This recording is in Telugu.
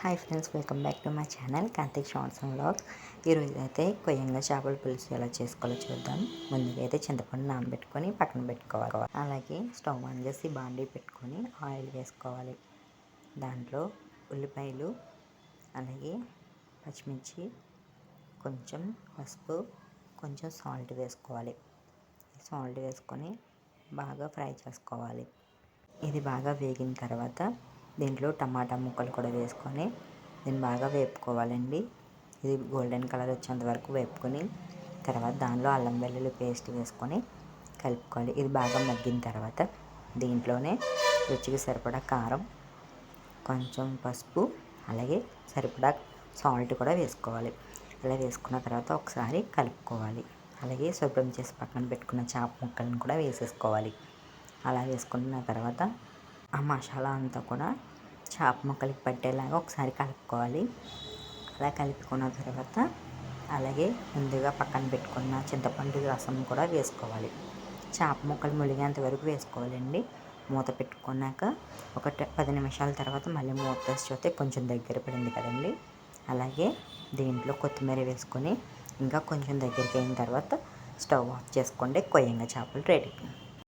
Hi friends welcome back to my channel Karthik shorts and vlogs. ఈరోజు అయితే కొయ్యంగా చేపల పులుసు ఎలా చేసుకోవాలో చూద్దాం. ముందుగా అయితే చింతపండు నానబెట్టుకొని పక్కన పెట్టుకోవాలి. అలాగే స్టవ్ ఆన్ చేసి బాండీ పెట్టుకొని ఆయిల్ వేసుకోవాలి. దాంట్లో ఉల్లిపాయలు అలాగే పచ్చిమిర్చి కొంచెం పసుపు కొంచెం సాల్ట్ వేసుకోవాలి. సాల్ట్ వేసుకొని బాగా ఫ్రై చేసుకోవాలి. ఇది బాగా వేగిన తర్వాత దీంట్లో టమాటా ముక్కలు కూడా వేసుకొని దీన్ని బాగా వేపుకోవాలండి. ఇది గోల్డెన్ కలర్ వచ్చేంత వరకు వేపుకొని తర్వాత దానిలో అల్లం వెల్లుల్లి పేస్ట్ వేసుకొని కలుపుకోవాలి. ఇది బాగా మగ్గిన తర్వాత దీంట్లోనే రుచికి సరిపడా కారం కొంచెం పసుపు అలాగే సరిపడా సాల్ట్ కూడా వేసుకోవాలి. అలా వేసుకున్న తర్వాత ఒకసారి కలుపుకోవాలి. అలాగే శుభ్రం చేసి పక్కన పెట్టుకున్న చేప ముక్కలను కూడా వేసేసుకోవాలి. అలా వేసుకున్న తర్వాత ఆ మసాలా అంతా కూడా చేప ముక్కలకి పట్టేలాగా ఒకసారి కలుపుకోవాలి. అలా కలుపుకున్న తర్వాత అలాగే ముందుగా పక్కన పెట్టుకున్న చింతపండు రసం కూడా వేసుకోవాలి. చేప ముక్కలు ములిగేంత వరకు వేసుకోవాలండి. మూత పెట్టుకున్నాక ఒక పది నిమిషాల తర్వాత మళ్ళీ మూత తీసి చూస్తే కొంచెం దగ్గర పడింది కదండి. అలాగే దీంట్లో కొత్తిమీర వేసుకొని ఇంకా కొంచెం దగ్గరికి అయిన తర్వాత స్టవ్ ఆఫ్ చేసుకోండి కొయ్యంగా చేపలు రెడీ.